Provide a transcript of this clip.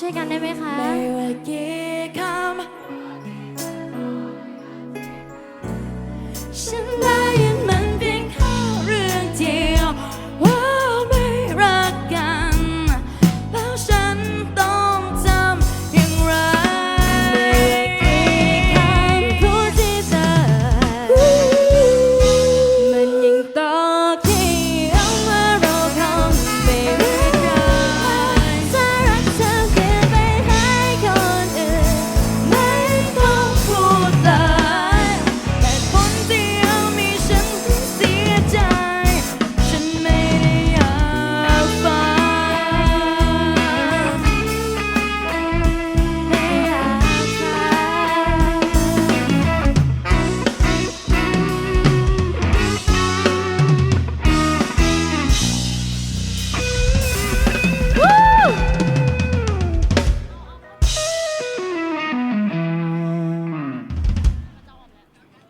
ช่วยกันได้ไหมคะ ไม่ว่ากี่คำฉัน